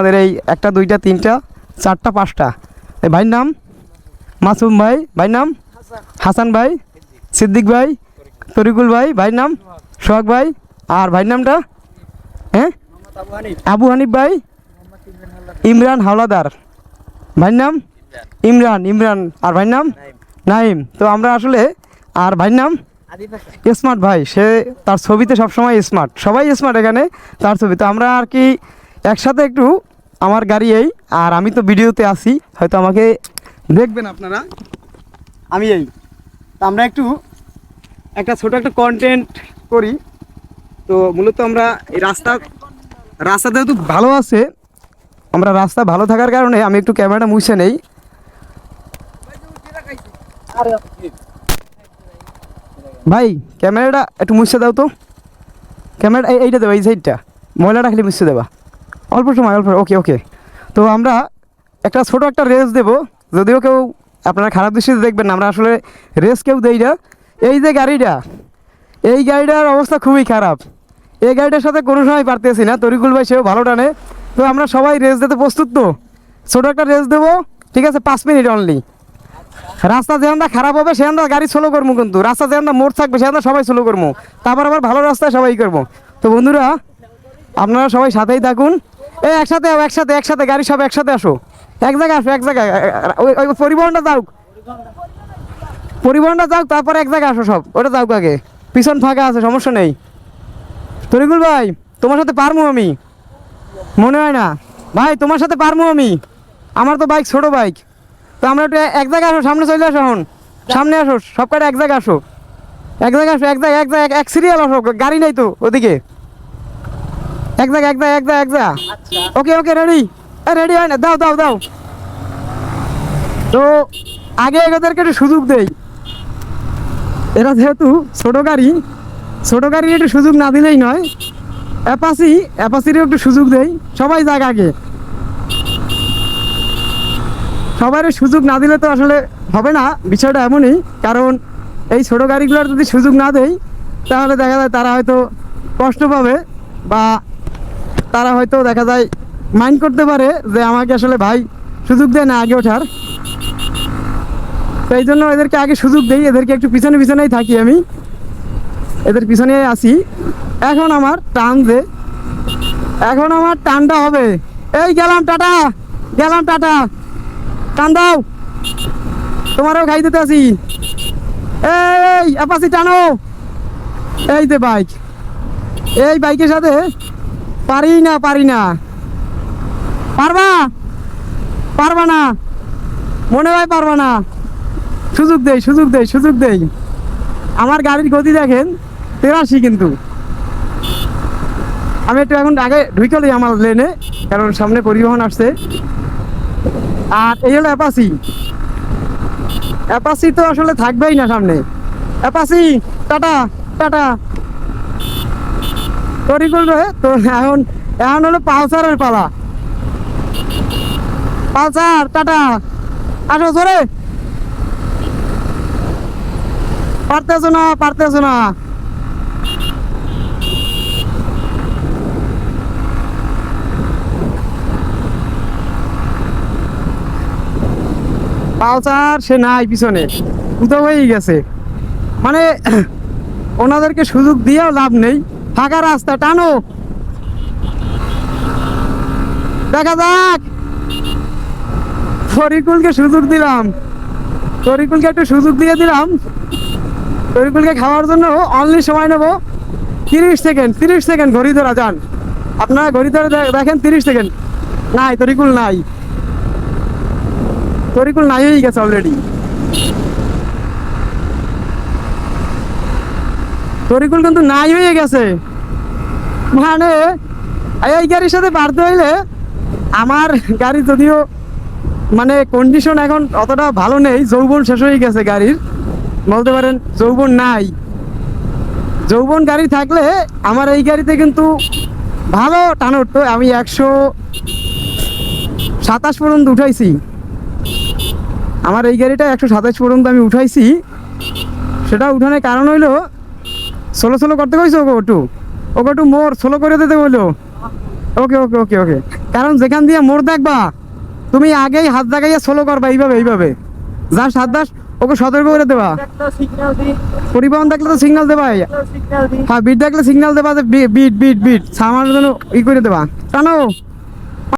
আমাদের এই একটা, দুইটা, তিনটা, চারটা, পাঁচটা। এই ভাইয়ের নাম? মাসুম ভাই। ভাইয়ের নাম? হাসান ভাই। সিদ্দিক ভাই। তরিকুল ভাই। ভাইয়ের নাম? সোহাগ ভাই। আর ভাইয়ের নামটা? হ্যাঁ আবু হানিফ ভাই। ইমরান হাওলাদার। ভাইয়ের নাম? ইমরান ইমরান। আর ভাইয়ের নাম? নাইম। তো আমরা আসলে, আর ভাইয়ের নাম? স্মার্ট ভাই। সে তার ছবিতে সবসময় স্মার্ট। সবাই স্মার্ট এখানে, তার ছবি। তো আমরা আর কি একসাথে একটু আমার গাড়ি এই, আর আমি তো ভিডিওতে আছি, হয়তো আমাকে দেখবেন আপনারা। আমি এই। আমরা একটু, একটা ছোট একটা কন্টেন্ট করি। তো মূলত আমরা এই রাস্তা রাস্তা যেহেতু ভালো আছে, আমরা রাস্তা ভালো থাকার কারণে আমি একটু ক্যামেরাটা মুছে নেই। ভাই, ক্যামেরাটা একটু মুছে দাও তো। ক্যামেরা এইটা দেবো, এই সাইডটা ময়লাটা খালি মুছে দেবা। অল্প সময়, অল্প ওকে ওকে তো আমরা একটা ছোট একটা রেস দেবো। যদিও কেউ আপনারা খারাপ দৃষ্টিতে দেখবেন না, আমরা আসলে রেস কেউ দেই না। এই যে গাড়িটা, এই গাড়িটার অবস্থা খুবই খারাপ। এই গাড়িটার সাথে কোনো সময় পারতেছি না, তরিকুল ভাই সেও ভালো টানে। তো আমরা সবাই রেস দিতে প্রস্তুত তো? ছোটো একটা রেস দেবো, ঠিক আছে, পাঁচ মিনিট অনলি রাস্তা যেখানটা খারাপ হবে সেখানটা গাড়ি স্লো করব কিন্তু। রাস্তা যেখানটা মোড় থাকবে সেখানটা সবাই স্লো করব তারপর আবার ভালো রাস্তায় সবাই করব তো বন্ধুরা, আপনারা সবাই সাথেই থাকুন। এই একসাথে একসাথে একসাথে, গাড়ি সব একসাথে আসো। এক জায়গায় আসো, এক জায়গায় ওই ওই পরিবহনটা যাও। পরিবহনটা যাও, তারপর এক জায়গায় আসো সব। ওটা যাও আগে। পিছন ফাঁকা আছে, সমস্যা নেই। তরিকুল ভাই, তোমার সাথে পারব আমি? মনে হয় না। ভাই, তোমার সাথে পারব আমি? আমার তো বাইক, ছোট বাইক। তো আমরা একটু এক জায়গায় আসো, সামনে চলে আসো এখন। সামনে আসো সব কটা এক জায়গায় আসো। এক জায়গায় আসো, এক জায়গায় এক জায়গায়, এক সিরিয়াল আসো, গাড়ি নেই তো, ওদিকে। এক জায়গা এক জায়গা এক জায়গা এক জায়গা ওকে ওকে রেডি রেডি হয় না? দাও দাও দাও। তো আগে এদেরকে একটু সুযোগ দেই। এরা যেহেতু ছোট গাড়ি, ছোট গাড়ির একটু সুযোগ না দিলেই নয়। অ্যাপাসি অ্যাপাসিরও একটু সুযোগ দেই। সবাই যাক আগে। সবার সুযোগ না দিলে তো আসলে হবে না। বিষয়টা এমনই, কারণ এই ছোট গাড়িগুলোর যদি সুযোগ না দেই, তাহলে দেখা যায় তারা হয়তো কষ্ট পাবে বা তারা হয়তো দেখা যায় মাইন্ড করতে পারে যে আমাকে আসলে ভাই সুযোগ দেয় না আগে ওঠার। তো এই জন্য এদেরকে আগে সুযোগ দেই, এদেরকে একটু পিছনে পিছনেই থাকি আমি। এদের পিছনে আসি এখন আমার টান যে, এখন আমার টানটা হবে। এই গেলাম টাটা গেলাম টাটা। টান দাও। তোমারও খাই দিতে আসি এই অ্যাপাসি টানো। এই যে বাইক। এই বাইকের সাথে পারি না পারি না। পারবা? পারবা না। মনে হয় পারবা না। সুযোগ দেই সুযোগ দেই সুযোগ দেই। আমার গাড়ির গতি দেখেন, তেরাশি কিন্তু। আমি একটু এখন আগে ঢুকে আমার লেনে কারণ সামনে পরিবহন আসছে। আর এই হলো অ্যাপাসি অ্যাপাসি তো আসলে থাকবেই না সামনে। Apache tata tata. তৈরি করবে? তো এখন এখন হলো পালসারের পালা। Pulsar, tata. আসো জোরে। পারতেছো না পারতেছো না। পালসার, সে নাই পিছনে। উদা হয়েই গেছে। মানে ওনাদেরকে সুযোগ দিয়েও লাভ নেই। ফাঁকা রাস্তা, টানো। দেখা যাক। তরিকুলকে সুযোগ দিলাম। তরিকুলকে একটু সুযোগ দিয়ে দিলাম। তরিকুলকে খাওয়ার জন্য অনলি সময় নেব তিরিশ সেকেন্ড তিরিশ সেকেন্ড ঘড়ি ধরা যান। আপনারা ঘড়ি ধরে দেখেন তিরিশ সেকেন্ড। নাই তরিকুল নাই। তরিকুল নাই হয়ে গেছে অলরেডি তরিকুল কিন্তু নাই হয়ে গেছে। মানে এই গাড়ির সাথে বাড়তে হইলে আমার গাড়ি যদিও মানে কন্ডিশন এখন অতটা ভালো নেই, যৌবন শেষ হয়ে গেছে গাড়ির। বলতে পারেন যৌবন নাই। যৌবন গাড়ি থাকলে আমার এই গাড়িতে কিন্তু ভালো টান উঠতো। আমি একশো সাতাশ পর্যন্ত উঠাইছি। আমার এই গাড়িটা একশো সাতাশ পর্যন্ত আমি উঠাইছি। সেটা উঠানোর কারণ হইল সোলো সোলো করতে কইছো একটু? ওকে একটু মোর সোলো করে দিতে বলো ওকে ওকে ওকে ওকে। কারণ যেখান দিয়ে মোর দেখবা, তুমি আগেই হাত দেখাইয়া সোলো করবা, এইভাবে এইভাবে। যাস হাত দাস ওকে সতর্ক করে দেবা। পরিবহন দেখলে তো সিগন্যাল দেবা হ্যাঁ বিট দেখলে সিগন্যাল দেবা যে বিট বিট বিট সামার জন্য ই করে দেবা। টানো।